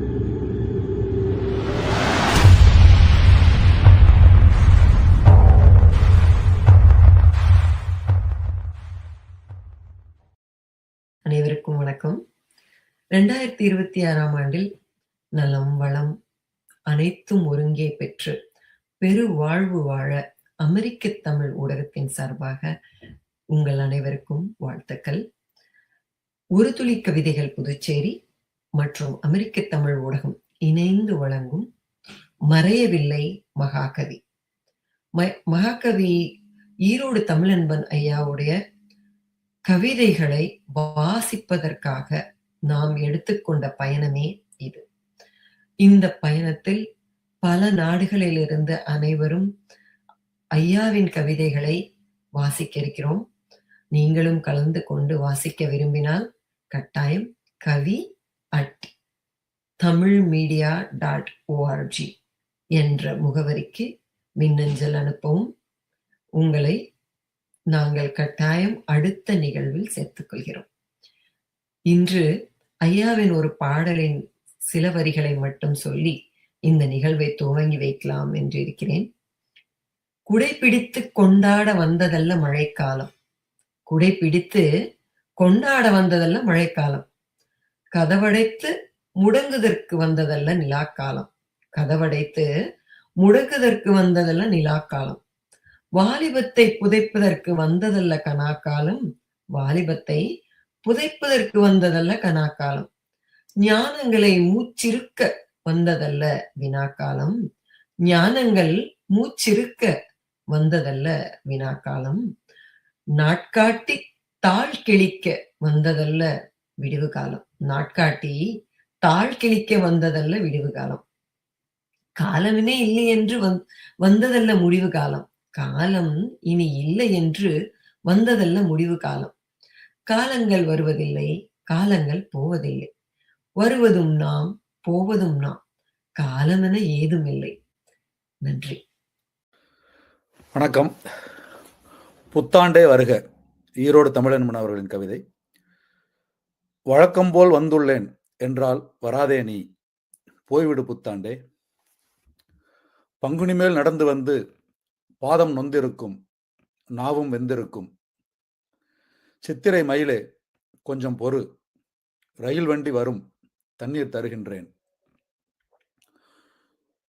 அனைவருக்கும் வணக்கம். 2026ஆம் ஆண்டில் நலம், வளம் அனைத்தும் ஒருங்கே பெற்று பெரு வாழ்வு வாழ அமெரிக்க தமிழ் ஊடகத்தின் சார்பாக உங்கள் அனைவருக்கும் வாழ்த்துக்கள். ஒரு துளி கவிதைகள் புதுச்சேரி மற்றும் அமெரிக்க தமிழ் ஊடகம் இணைந்து வழங்கும் மறையவில்லை மகாகவி. ம மகாகவி ஈரோடு தமிழன்பன் ஐயாவுடைய கவிதைகளை வாசிப்பதற்காக நாம் எடுத்துக்கொண்ட பயணமே இது. இந்த பயணத்தில் பல நாடுகளில் இருந்து அனைவரும் ஐயாவின் கவிதைகளை வாசிக்க இருக்கிறோம். நீங்களும் கலந்து கொண்டு வாசிக்க விரும்பினால் கட்டாயம் Kavi at Tamil media dot O R G என்ற முகவரிக்கு மின்னஞ்சல் அனுப்பவும். உங்களை நாங்கள் கட்டாயம் அடுத்த நிகழ்வில் சேர்த்துக்கொள்கிறோம் இன்று ஐயாவின் ஒரு பாடலின் சில வரிகளை மட்டும் சொல்லி இந்த நிகழ்வை துவங்கி வைக்கலாம் என்று இருக்கிறேன். குடைப்பிடித்து கொண்டாட வந்ததல்ல மழைக்காலம். குடைப்பிடித்து கொண்டாட வந்ததல்ல மழைக்காலம். கதவடைத்து முடங்குதற்கு வந்ததல்ல நிலாக்காலம். கதவடைத்து முடங்குதற்கு வந்ததல்ல நிலாக்காலம். வாலிபத்தை புதைப்பதற்கு வந்ததல்ல கனாக்காலம். வாலிபத்தை புதைப்பதற்கு வந்ததல்ல கனாக்காலம். ஞானங்களை மூச்சிருக்க வந்ததல்ல வினாக்காலம். ஞானங்கள் மூச்சிருக்க வந்ததல்ல வினாக்காலம். நாட்காட்டி தாழ் கிழிக்க வந்ததல்ல விடிவு காலம். நாட்காட்டி தாழ் கிழிக்க வந்ததல்ல விடிவு காலம். காலமே இல்லை என்று வந் வந்ததல்ல முடிவு காலம். காலம் இனி இல்லை என்று வந்ததல்ல முடிவு காலம். காலங்கள் வருவதில்லை, காலங்கள் போவதில்லை. வருவதும் நாம், போவதும் நாம். காலமென ஏதும் இல்லை நன்றி. வணக்கம். புத்தாண்டே வருக! ஈரோடு தமிழன் அவர்களின் கவிதை. வழக்கம் போல் வந்துள்ளேன் என்றால் வராதே நீ. போய்விடு புத்தாண்டே. பங்குனி மேல் நடந்து வந்து பாதம் நொந்திருக்கும். நாவும் வெந்திருக்கும். சித்திரை மயிலே கொஞ்சம் பொறு. ரயில் வண்டி வரும். தண்ணீர் தருகின்றேன்.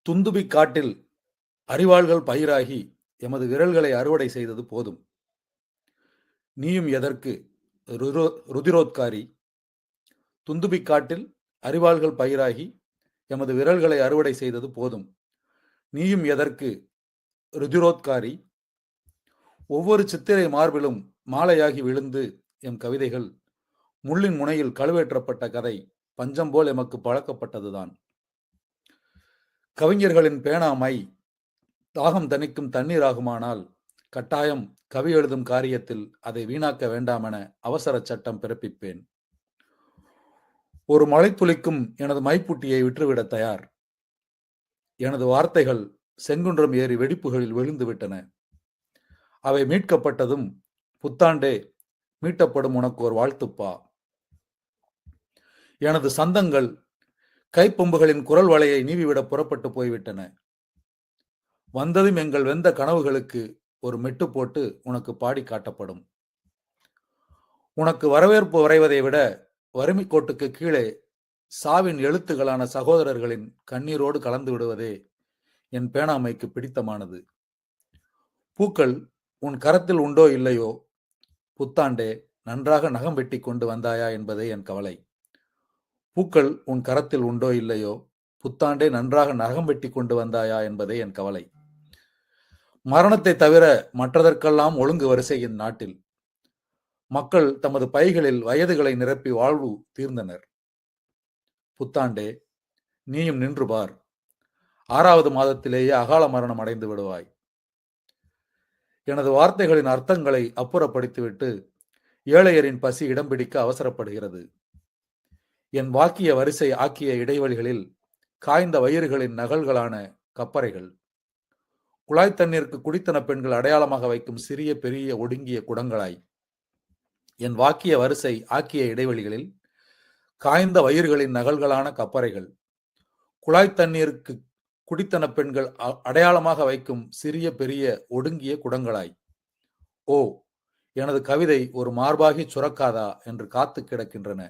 துந்துபிக் காட்டில் அரிவாள்கள் பயிராகி எமது விரல்களை அறுவடை செய்தது போதும். நீயும் எதற்கு ருதிரோத்காரி? துந்துபிக்காட்டில் அரிவாள்கள் பயிராகி எமது விரல்களை அறுவடை செய்தது போதும். நீயும் எதற்கு ருதிரோத்காரி? ஒவ்வொரு சித்திரை மார்பிலும் மாலையாகி விழுந்து எம் கவிதைகள் முள்ளின் முனையில் கழுவேற்றப்பட்ட கதை பஞ்சம் போல் எமக்கு பழக்கப்பட்டதுதான். கவிஞர்களின் பேனாமை தாகம் தணிக்கும் தண்ணீராகுமானால் கட்டாயம் கவி எழுதும் காரியத்தில் அதை வீணாக்க வேண்டாமென அவசரச் சட்டம் பிறப்பிப்பேன். ஒரு மழைத்துளிக்கும் எனது மைப்புட்டியை விற்றுவிடத் தயார். எனது வார்த்தைகள் செங்குன்றம் ஏறி வெடிப்புகளில் விழுந்துவிட்டன. அவை மீட்கப்பட்டதும் புத்தாண்டே மீட்டப்படும் உனக்கு ஒரு வாழ்த்துப்பா. எனது சந்தங்கள் கைப்பொம்புகளின் குரல் வலையை நீவிவிட புறப்பட்டு போய்விட்டன. வந்ததும் எங்கள் வெந்த கனவுகளுக்கு ஒரு மெட்டு போட்டு உனக்கு பாடிக் காட்டப்படும். உனக்கு வரவேற்பு வரைவதை விட வறுமை கோட்டுக்கு கீழே சாவின் எழுத்துகளான சகோதரர்களின் கண்ணீரோடு கலந்து விடுவதே என் பேனாமைக்கு பிடித்தமானது. பூக்கள் உன் கரத்தில் உண்டோ இல்லையோ புத்தாண்டே நன்றாக நகம் வெட்டிக் கொண்டு வந்தாயா என்பதே என் கவலை. பூக்கள் உன் கரத்தில் உண்டோ இல்லையோ புத்தாண்டே நன்றாக நகம் வெட்டிக் கொண்டு வந்தாயா என்பதே என் கவலை. மரணத்தை தவிர மற்றதற்கெல்லாம் ஒழுங்கு வரிசை இந்நாட்டில். மக்கள் தமது பைகளில் வயதுகளை நிரப்பி வாழ்வு தீர்ந்தனர். புத்தாண்டே நீயும் நின்று பார். ஆறாவது மாதத்திலேயே அகால மரணம் அடைந்து விடுவாய். எனது வார்த்தைகளின் அர்த்தங்களை அப்புறப்படுத்திவிட்டு ஏழையரின் பசி இடம் பிடிக்க அவசரப்படுகிறது. என் வாக்கிய வரிசை ஆக்கிய இடைவெளிகளில் காய்ந்த வயிறுகளின் நகல்களான கப்பறைகள். குழாய் தண்ணீருக்கு குடித்தன பெண்கள் அடையாளமாக வைக்கும் சிறிய பெரிய ஒடுங்கிய குடங்களாய். என் வாக்கிய வரிசை ஆக்கிய இடைவெளிகளில் காய்ந்த வயிறுகளின் நகல்களான கப்பறைகள். குழாய் தண்ணீருக்கு குடித்தன பெண்கள் அ- அடையாளமாக வைக்கும் சிறிய பெரிய ஒடுங்கிய குடங்களாய் ஓ எனது கவிதை ஒரு மார்பாகி சுரக்காதா என்று காத்து கிடக்கின்றன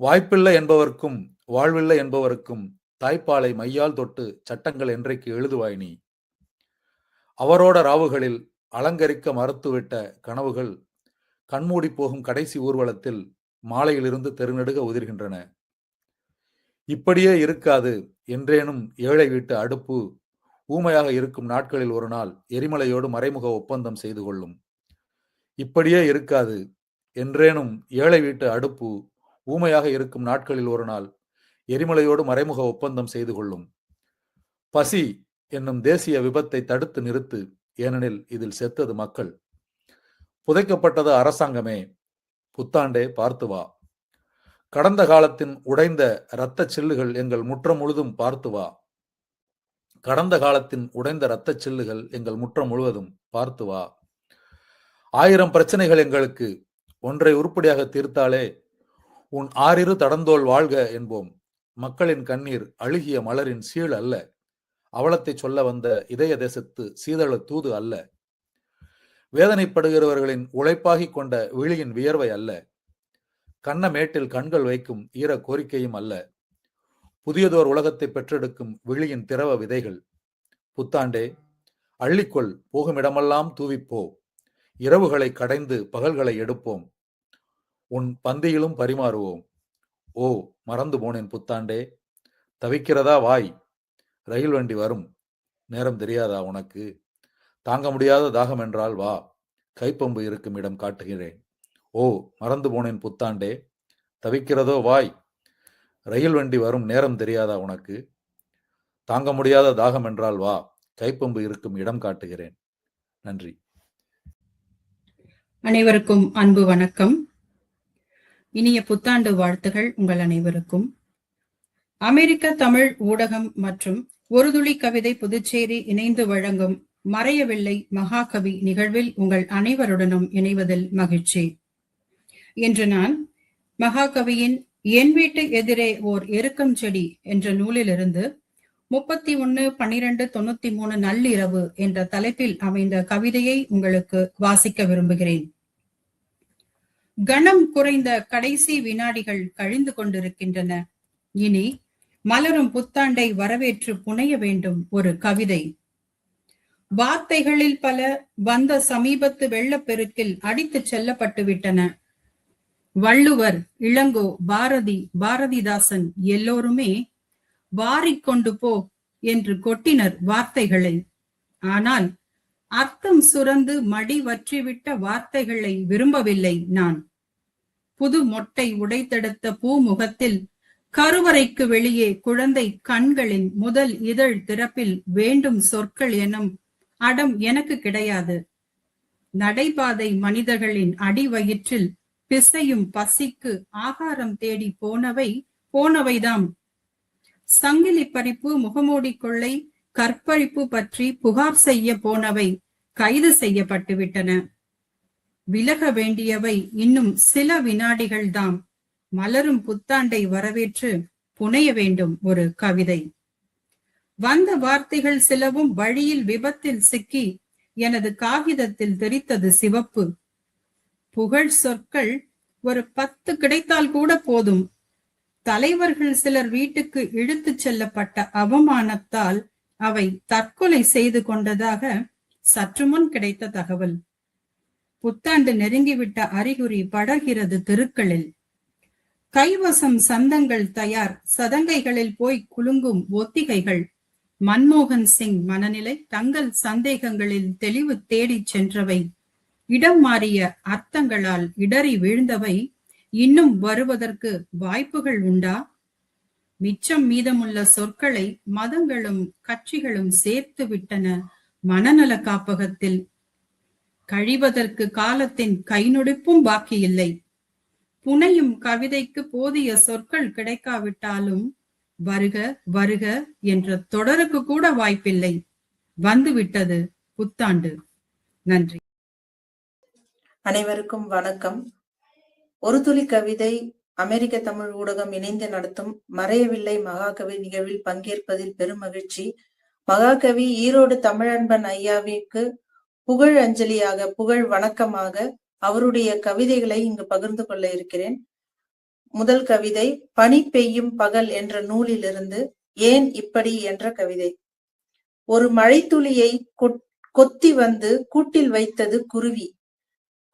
வாய்ப்பில்லை என்பவர்க்கும் வாழ்வில்லை என்பவருக்கும் தாய்ப்பாலை மையால் தொட்டு சட்டங்கள் என்றைக்கு எழுதுவாய் நீ அவரோட ராவுகளில் அலங்கரிக்க மறுத்துவிட்ட கனவுகள் கண்மூடி போகும் கடைசி ஊர்வலத்தில் மாலையிலிருந்து தெருநெடுக உதிர்கின்றன. இப்படியே இருக்காது. என்றேனும் ஏழை வீட்டு அடுப்பு ஊமையாக இருக்கும் நாட்களில் ஒரு நாள் எரிமலையோடு மறைமுக ஒப்பந்தம் செய்து கொள்ளும். இப்படியே இருக்காது. என்றேனும் ஏழை வீட்டு அடுப்பு ஊமையாக இருக்கும் நாட்களில் ஒரு நாள் எரிமலையோடு மறைமுக ஒப்பந்தம் செய்து கொள்ளும். பசி என்னும் தேசிய விபத்தை தடுத்து நிறுத்து. ஏனெனில் இதில் செத்தது மக்கள். புதைக்கப்பட்டது அரசாங்கமே. புத்தாண்டே பார்த்து வா. கடந்த காலத்தின் உடைந்த இரத்தச் சில்லுகள் எங்கள் முற்றம் முழுதும் பார்த்து வா. கடந்த காலத்தின் உடைந்த இரத்தச் சில்லுகள் எங்கள் முற்றம் முழுவதும் பார்த்து வா. ஆயிரம் பிரச்சனைகள் எங்களுக்கு ஒன்றை உருப்படியாக தீர்த்தாலே உன் ஆறிரு தடந்தோல் வாழ்க என்போம். மக்களின் கண்ணீர் அழுகிய மலரின் சீழ் அல்ல. அவலத்தை சொல்ல வந்த இதய தேசத்து சீதள தூது அல்ல. வேதனைப்படுகிறவர்களின் உழைப்பாகி கொண்ட விழியின் வியர்வை அல்ல. கண்ணமேட்டில் கண்கள் வைக்கும் ஈர கோரிக்கையும் அல்ல. புதியதோர் உலகத்தை பெற்றெடுக்கும் விழியின் திரவ விதைகள். புத்தாண்டே அள்ளிக்கொள் போகுமிடமெல்லாம் தூவிப்போ. இரவுகளை கடைந்து பகல்களை எடுப்போம். உன் பந்தியிலும் பரிமாறுவோம். ஓ மறந்து போனேன் புத்தாண்டே. தவிக்கிறதா வாய்? ரயில் வண்டி வரும். நேரம் தெரியாதா உனக்கு? தாங்க முடியாத தாகம் என்றால் வா கைப்பம்பு இருக்கும் இடம் காட்டுகிறேன். ஓ மறந்து போனேன் புத்தாண்டே. தவிக்கிறதோ வாய் ரயில் வண்டி வரும் நேரம் தெரியாதா உனக்கு? தாங்க முடியாத தாகம் என்றால் வா கைப்பம்பு இருக்கும் இடம் காட்டுகிறேன். நன்றி. அனைவருக்கும் அன்பு வணக்கம். இனிய புத்தாண்டு வாழ்த்துகள் உங்கள் அனைவருக்கும். அமெரிக்க தமிழ் ஊடகம் மற்றும் ஒரு துளி கவிதை புதுச்சேரி இணைந்து வழங்கும் மறையவில்லை மகாகவி நிகழ்வில் உங்கள் அனைவருடனும் இணைவதில் மகிழ்ச்சி. இன்று நான் மகாகவியின் என் வீட்டு எதிரே ஓர் எருக்கம் செடி என்ற நூலிலிருந்து முப்பத்தி ஒன்னு பன்னிரண்டு தொண்ணூத்தி மூணு நள்ளிரவு என்ற தலைப்பில் அமைந்த கவிதையை உங்களுக்கு வாசிக்க விரும்புகிறேன். கணம் குறைந்த கடைசி வினாடிகள் கழிந்து கொண்டிருக்கின்றன. இனி மலரும் புத்தாண்டை வரவேற்று புனைய வேண்டும் ஒரு கவிதை. வார்த்தைகளில் பல வந்த சமீபத்து வெள்ளப்பெருக்கில் அடித்துச் செல்லப்பட்டு விட்டன வள்ளுவர் இளங்கோ பாரதி பாரதிதாசன் எல்லோருமே வாரிக்கொண்டு போ என்று கொட்டினர் வார்த்தைகளை. ஆனால் அர்த்தம் சுரந்து மடி வற்றிவிட்ட வார்த்தைகளை விரும்பவில்லை நான். புது மொட்டை உடைத்தெடுத்த பூமுகத்தில் கருவறைக்கு வெளியே குழந்தை கண்களின் முதல் இதழ் திறப்பில் வேண்டும் சொற்கள் எனும் அடம் எனக்கு கிடையாது. நடைபாதை மனிதர்களின் அடிவயிற்றில் பிசையும் பசிக்கு ஆகாரம் தேடி போனவை போனவைதாம். சங்கிலி பறிப்பு முகமூடி கொள்ளை கற்பழிப்பு பற்றி புகார் செய்ய போனவை கைது செய்யப்பட்டு விட்டன. விலக வேண்டியவை இன்னும் சில வினாடிகள்தாம். மலரும் புத்தாண்டை வரவேற்று புனைய வேண்டும் ஒரு கவிதை. வந்த வார்த்தைகள் சிலவும் வழியில் விபத்தில் சிக்கி எனது காகிதத்தில் தெரித்தது சிவப்பு. புகழ் சொற்கள் ஒரு பத்து கிடைத்தால் கூட போதும். தலைவர்கள் சிலர் வீட்டுக்கு இழுத்துச் செல்லப்பட்ட அவமானத்தால் அவை தற்கொலை செய்து கொண்டதாக சற்று முன் கிடைத்த தகவல். புத்தாண்டு நெருங்கிவிட்ட அறிகுறி படர்கிறது தெருக்களில். கைவசம் சந்தங்கள் தயார். சதங்கைகளில் போய் குலுங்கும் ஒத்திகைகள். மன்மோகன் சிங் மனநிலை தங்கள் சந்தேகங்களில் தெளிவு தேடிச் சென்றவை. இடம் மாறிய அர்த்தங்களால் இடறி வீழ்ந்தவை. இன்னும் வருவதற்கு வாய்ப்புகள் உண்டா? மிச்சம் மீதமுள்ள சொற்களை மதங்களும் கட்சிகளும் சேர்த்து விட்டன. மனநல காப்பகத்தில் கழிவதற்கு காலத்தின் கைநொடிப்பும் பாக்கியில்லை. புனையும் கவிதைக்கு போதிய சொற்கள் கிடைக்காவிட்டாலும் வருக வருக என்ற தொடருக்கு கூட வாய்ப்பில்லை. வந்துவிட்டது புத்தாண்டு. நன்றி. அனைவருக்கும் வணக்கம். ஒரு துளி கவிதை அமெரிக்க தமிழ் ஊடகம் இணைந்து நடத்தும் மறையவில்லை மகாகவி நிகழ்வில் பங்கேற்பதில் பெரும் மகிழ்ச்சி. மகாகவி ஈரோடு தமிழன்பன் ஐயாவிற்கு புகழ் அஞ்சலியாக புகழ் வணக்கமாக அவருடைய கவிதைகளை இங்கு பகிர்ந்து கொள்ள இருக்கிறேன். முதல் கவிதை பனி பெய்யும் பகல் என்ற நூலிலிருந்து ஏன் இப்படி என்ற கவிதை. ஒரு மழைத்துளியை கொட்- கொத்தி வந்து கூட்டில் வைத்தது குருவி.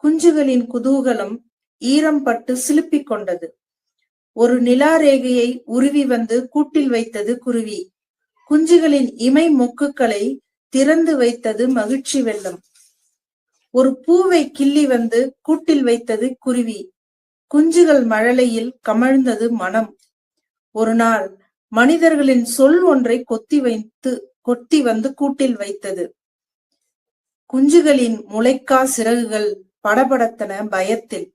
குஞ்சுகளின் குதூகலம் ஈரம் பட்டு சிலுப்பிக் கொண்டது. ஒரு நிலாரேகையை உருவி வந்து கூட்டில் வைத்தது குருவி. குஞ்சுகளின் இமை மொக்குகளை திறந்து வைத்தது மகிழ்ச்சி வெள்ளம். ஒரு பூவை கிள்ளி வந்து கூட்டில் வைத்தது குருவி. குஞ்சுகள் மழலையில் கமழ்ந்தது மனம். ஒரு நாள் மனிதர்களின் சொல் ஒன்றை கொத்தி வைத்து கொத்தி வந்து கூட்டில் வைத்தது. குஞ்சுகளின் முளைக்கா சிறகுகள் படபடத்தன பயத்தில்.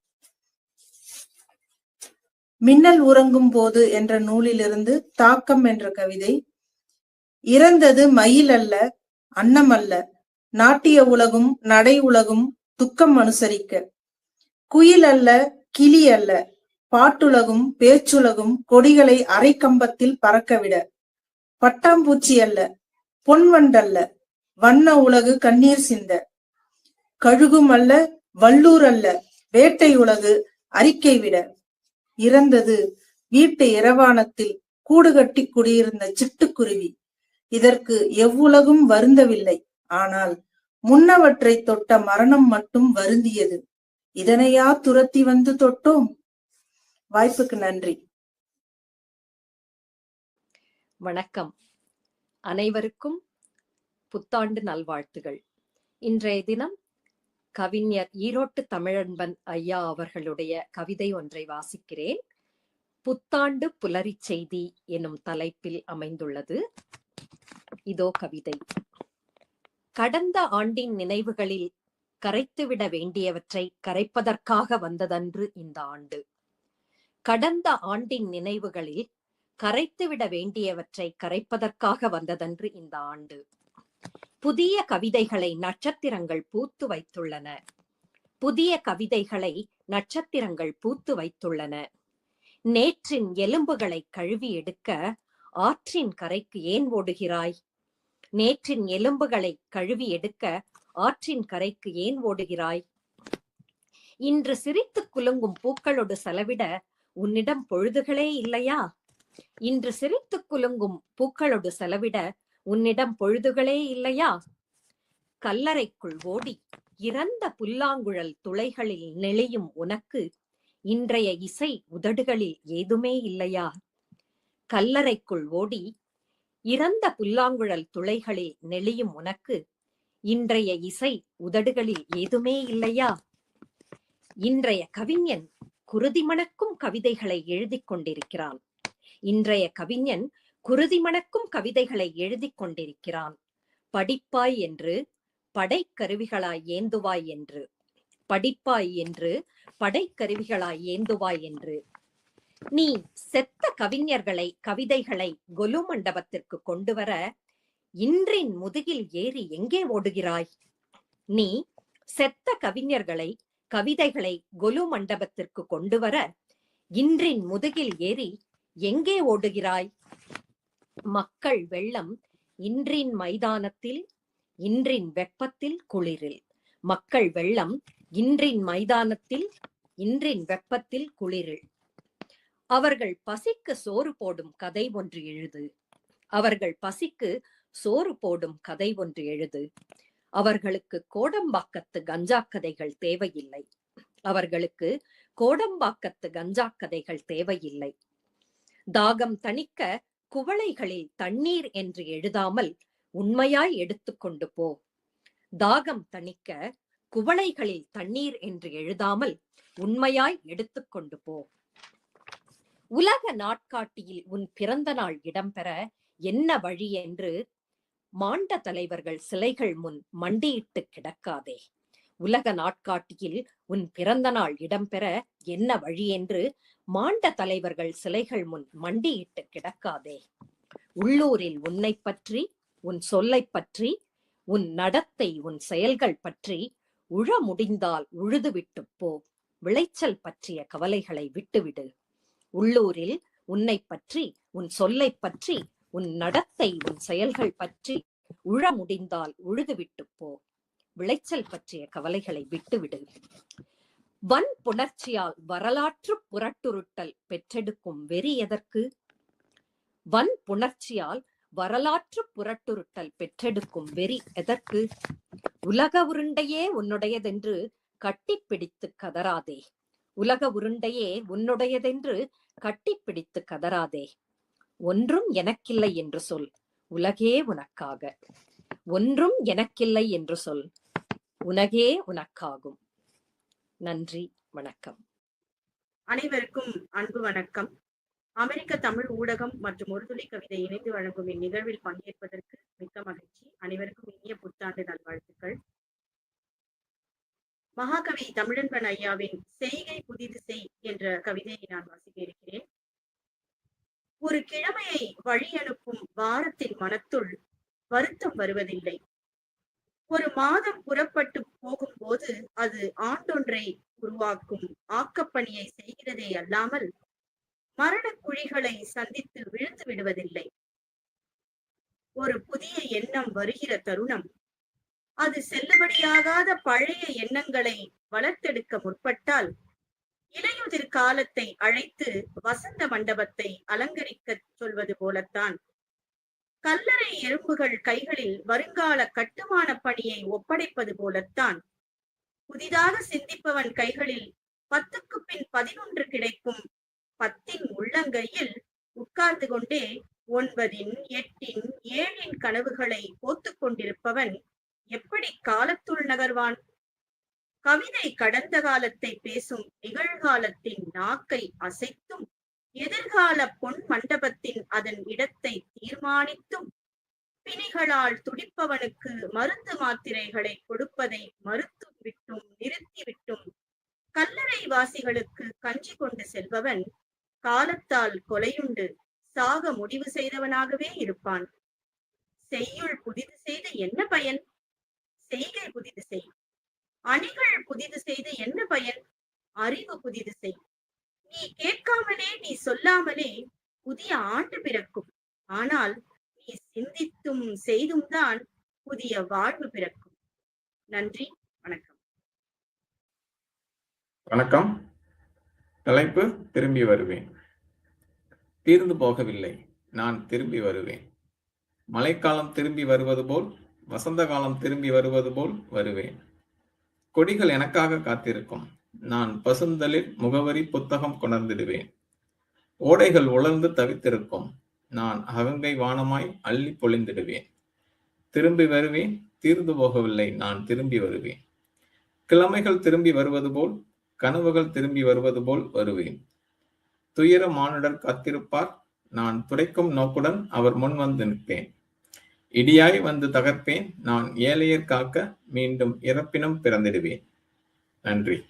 மின்னல் உறங்கும் போது என்ற நூலிலிருந்து தாக்கம் என்ற கவிதை இறந்தது மயில் அல்ல அன்னம் அல்ல நாட்டிய உலகும் நடை உலகும் துக்கம் அனுசரிக்க. குயில் அல்ல கிளி அல்ல பாட்டுலகும் பேச்சுலகும் கொடிகளை அரை கம்பத்தில் பறக்கவிட. பட்டாம்பூச்சி அல்ல பொன்வண்டல்ல வண்ண உலகு கண்ணீர் சிந்த. கழுகும் அல்ல வல்லூர் அல்ல வேட்டை உலகு அறிக்கை விட. இறந்தது வீட்டு இரவானத்தில் கூடு கட்டி குடியிருந்த சிட்டுக்குருவி. இதற்கு எவ்வுலகும் வருந்தவில்லை ஆனால் முன்னவற்றை தொட்ட மரணம் மட்டும் வருந்தியது. இதனையா துரத்தி வந்து தொட்டோம்? வாய்ப்புக்கு நன்றி. வணக்கம். அனைவருக்கும் புத்தாண்டு நல்வாழ்த்துகள். இன்றைய தினம் கவிஞர் ஈரோட்டு தமிழன்பன் ஐயா அவர்களுடைய கவிதை ஒன்றை வாசிக்கிறேன். புத்தாண்டு புலரிச் செய்தி எனும் தலைப்பில் அமைந்துள்ளது. இதோ கவிதை. கடந்த ஆண்டின் நினைவுகளில் கரைத்துவிட வேண்டியவற்றை கரைப்பதற்காக வந்ததன்று இந்த ஆண்டு. கடந்த ஆண்டின் நினைவுகளில் கரைத்துவிட வேண்டியவற்றை கரைப்பதற்காக வந்ததன்று இந்த ஆண்டு. புதிய கவிதைகளை நட்சத்திரங்கள் பூத்து வைத்துள்ளன. புதிய கவிதைகளை நட்சத்திரங்கள் பூத்து வைத்துள்ளன. நேற்றின் எலும்புகளை கழுவி எடுக்க ஆற்றின் கரைக்கு ஏன் ஓடுகிறாய்? நேற்றின் எலும்புகளை கழுவி எடுக்க ஆற்றின் கரைக்கு ஏன் ஓடுகிறாய்? இன்று சிரித்துக் குலுங்கும் பூக்களோடு செலவிட உன்னிடம் பொழுதுகளே இல்லையா? இன்று சிரித்துக் குலுங்கும் பூக்களோடு செலவிட உன்னிடம் பொழுதுகளே இல்லையா? கல்லறைக்குள் ஓடி இறந்த புல்லாங்குழல் துளைகளில் நெளியும் உனக்கு இன்றைய இசை உதடுகளில் ஏதுமே இல்லையா? கல்லறைக்குள் ஓடி இறந்த புல்லாங்குழல் துளைகளில் நெளியும் உனக்கு இன்றைய இசை உதடுகளில் ஏதுமே இல்லையா? இன்றைய கவிஞன் குருதி மணக்கும் கவிதைகளை எழுதிக் கொண்டிருக்கிறான். இன்றைய கவிஞன் குருதி மணக்கும் கவிதைகளை எழுதிக் கொண்டிருக்கிறான். படிப்பாய் என்று படைக்கருவிகளாய் ஏந்துவாய் என்று. படிப்பாய் என்று படைக்கருவிகளாய் ஏந்துவாய் என்று. நீ செத்த கவிஞர்களை கவிதைகளை கொலு மண்டபத்திற்கு கொண்டு வர இன்றின் முதுகில் ஏறி எங்கே ஓடுகிறாய்? நீ செத்த கவிஞர்களை கவிதைகளை கொலு மண்டபத்திற்கு கொண்டு வர இன்றின் முதுகில் ஏறி எங்கே ஓடுகிறாய்? மக்கள் வெள்ளம் இன்றின் மைதானத்தில் இன்றின் வெப்பத்தில் குளிரில். மக்கள் வெள்ளம் இன்றின் மைதானத்தில் இன்றின் வெப்பத்தில் குளிரில். அவர்கள் பசிக்கு சோறு போடும் கதை ஒன்று எழுது. அவர்கள் பசிக்கு சோறு போடும் கதை ஒன்று எழுது. அவர்களுக்கு கோடம்பாக்கத்து கஞ்சா கதைகள் தேவையில்லை. அவர்களுக்கு கோடம்பாக்கத்து கஞ்சா கதைகள் தேவையில்லை. தாகம் தணிக்க குவளைகளில் தண்ணீர் என்று எழுதாமல் உண்மையாய் எடுத்துக்கொண்டு போ. தாகம் தணிக்க குவளைகளில் தண்ணீர் என்று எழுதாமல் உண்மையாய் எடுத்துக்கொண்டு போ. உலக நாட்காட்டியில் உன் பிறந்த நாள் இடம்பெற என்ன வழி என்று மாண்ட தலைவர்கள் சிலைகள் முன் மண்டியிட்டு கிடக்காதே. உலக நாட்காட்டியில் உன் பிறந்த நாள் இடம்பெற என்ன வழி என்று மாண்ட தலைவர்கள் சிலைகள் முன் மண்டியிட்டு கிடக்காதே. உள்ளூரில் உன்னை பற்றி உன் சொல்லைப் பற்றி உன் நடத்தை உன் செயல்கள் பற்றி உழ முடிந்தால் உழுதுவிட்டு போ. விளைச்சல் பற்றிய கவலைகளை விட்டுவிடு. உள்ளூரில் உன்னை பற்றி உன் சொல்லை பற்றி உன் நடத்தை உன் செயல்கள் பற்றி உழ முடிந்தால் உழுதுவிட்டு போ. விளைச்சல் பற்றிய கவலைகளை விட்டுவிடு. வன் புணர்ச்சியால் வரலாற்று புரட்டுருட்டல் பெற்றெடுக்கும் வெறி எதற்கு? வன் புணர்ச்சியால் வரலாற்று புரட்டுருட்டல் பெற்றெடுக்கும் வெறி எதற்கு? உலக உருண்டையே உன்னுடையதென்று கட்டிப்பிடித்து கதறாதே. உலக உருண்டையே உன்னுடையதென்று கட்டிப்பிடித்து கதறாதே. ஒன்றும் எனக்கில்லை என்று சொல். உலகே உனக்காக. ஒன்றும் எனக்கில்லை என்று சொல். உனகே உனக்காகும். நன்றி வணக்கம். அனைவருக்கும் அன்பு வணக்கம். அமெரிக்க தமிழ் ஊடகம் மற்றும் ஒரு கவிதை இணைந்து வழங்கும் இந்நிகழ்வில் பங்கேற்பதற்கு மிக்க மகிழ்ச்சி. அனைவருக்கும் இனிய புத்தாண்டு நல்வாழ்த்துக்கள். மகாகவி தமிழன்பன் ஐயாவின் செய்கை புதிது செய் என்ற கவிதையை நான் வாசிக்க இருக்கிறேன். ஒரு கிழமையை வழி அனுப்பும் வாரத்தின் மனத்துள் வருத்தம் வருவதில்லை. ஒரு மாதம் புறப்பட்டு போகும்போது அது ஆண்டொன்றை உருவாக்கும் ஆக்கப்பணியை செய்கிறதே அல்லாமல் மரணக் குழிகளை சந்தித்து விழுந்து விடுவதில்லை. ஒரு புதிய எண்ணம் வருகிற தருணம். அது செல்லுபடியாகாத பழைய எண்ணங்களை வளர்த்தெடுக்க முற்பட்டால் இலையுதிர் காலத்தை அழைத்து வசந்த மண்டபத்தை அலங்கரிக்க சொல்வது போலத்தான். கல்லறை எறும்புகள் கைகளில் வருங்கால கட்டுமான பணியை ஒப்படைப்பது போலத்தான். புதிதாக சிந்திப்பவன் கைகளில் பத்துக்கு பின் பதினொன்று கிடைக்கும் பத்தின் உள்ளங்கையில் உட்கார்ந்து கொண்டே ஒன்பதின் எட்டின் ஏழின் கனவுகளை போத்துக் கொண்டிருப்பவன் எப்படி காலத்துள் நகர்வான்? கவிதை கடந்த காலத்தை பேசும் நிகழ்காலத்தின் நாக்கை அசைத்தும் எதிர்கால பொன் மண்டபத்தின் அதன் இடத்தை தீர்மானித்தும் பிணிகளால் துடிப்பவனுக்கு மருந்து மாத்திரைகளை கொடுப்பதை மறுத்து விட்டும் நிறுத்திவிட்டும் கல்லறை வாசிகளுக்கு கஞ்சி கொண்டு செல்பவன் காலத்தால் கொலையுண்டு சாக முடிவு செய்தவனாகவே இருப்பான். செய்யுள் புதிது செய்து என்ன பயன்? செய்கை புதிது செய். அணிகள் புதிது செய்து என்ன பயன்? அறிவு புதிது செய். நீ கேட்காமலே நீ சொல்லாமலே புதிய ஆண்டு பிறக்கும். ஆனால் நீ சிந்தித்தும் செய்தும் தான் புதிய வாழ்வு பிறக்கும். நன்றி வணக்கம். வணக்கம். தலைப்பு திரும்பி வருவேன். தீர்ந்து போகவில்லை நான் திரும்பி வருவேன். மழைக்காலம் திரும்பி வருவது போல் வசந்த காலம் திரும்பி வருவது போல் வருவேன். கொடிகள் எனக்காக காத்திருக்கும். நான் பசுந்தலில் முகவரி புத்தகம் கொணர்ந்திடுவேன். ஓடைகள் உலர்ந்து தவித்திருக்கும். நான் அகங்கை வானமாய் அள்ளி பொழிந்திடுவேன். திரும்பி வருவேன் தீர்ந்து போகவில்லை நான் திரும்பி வருவேன். கிழமைகள் திரும்பி வருவது போல் கனவுகள் திரும்பி வருவது போல் வருவேன். துயர மானுடர் காத்திருப்பார். நான் துடைக்கும் நோக்குடன் அவர் முன் வந்து நிற்பேன். இடியாய் வந்து தகர்ப்பேன். நான் ஏழையர் காக்க மீண்டும் இறப்பினும் பிறந்திடுவேன். நன்றி.